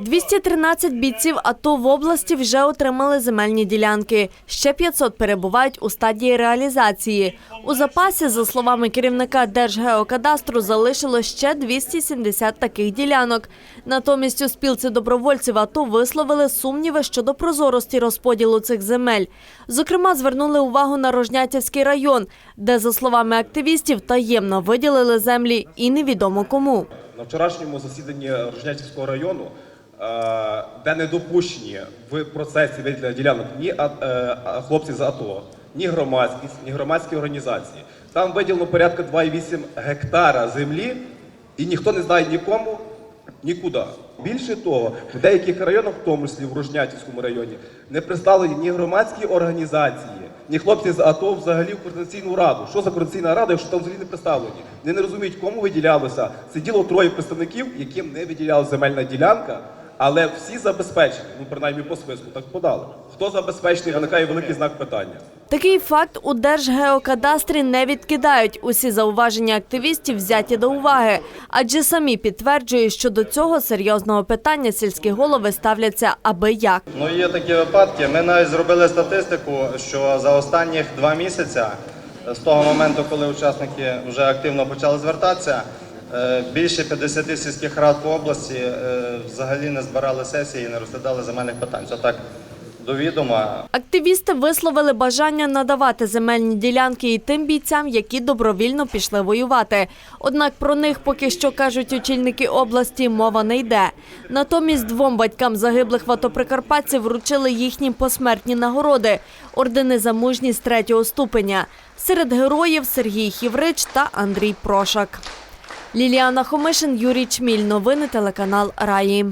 213 бійців АТО в області вже отримали земельні ділянки. Ще 500 перебувають у стадії реалізації. У запасі, за словами керівника Держгеокадастру, залишилось ще 270 таких ділянок. Натомість у спілці добровольців АТО висловили сумніви щодо прозорості розподілу цих земель. Зокрема, звернули увагу на Рожнятівський район, де, за словами активістів, таємно виділили землі і невідомо кому. На вчорашньому засіданні Рожнятівського району, де не допущені в процесі виділення ділянок ні е, хлопці з АТО, ні громадськість, ні громадські організації. Там виділено порядка 2,8 гектара землі, і ніхто не знає нікому нікуди. Більше того, в деяких районах, в тому числі в Рожнятівському районі, не представлені ні громадські організації, ні хлопці з АТО взагалі в координаційну раду. Що за координаційна рада, якщо там взагалі не представлені? Вони не розуміють, кому виділялося. Сиділо троє представників, яким не виділялася земельна ділянка, але всі забезпечені. Ну, принаймні по списку так подали. Хто забезпечений, виникає великий знак питання. Такий факт у Держгеокадастрі не відкидають. Усі зауваження активістів взяті до уваги, адже самі підтверджують, що до цього серйозного питання сільські голови ставляться аби як. Ну, є такі випадки. Ми навіть зробили статистику, що за останніх два місяці, з того моменту, коли учасники вже активно почали звертатися, більше 50 сільських рад по області е, взагалі не збирали сесії і не розглядали земельних питань. Це так до. Активісти висловили бажання надавати земельні ділянки і тим бійцям, які добровільно пішли воювати. Однак про них поки що кажуть очільники області, мова не йде. Натомість двом батькам загиблих в АТО вручили їхні посмертні нагороди ордени за мужність третього ступеня. Серед героїв Сергій Хіврич та Андрій Прошак. Ліліана Хомишин, Юрій Чміль. Новини телеканал Раї.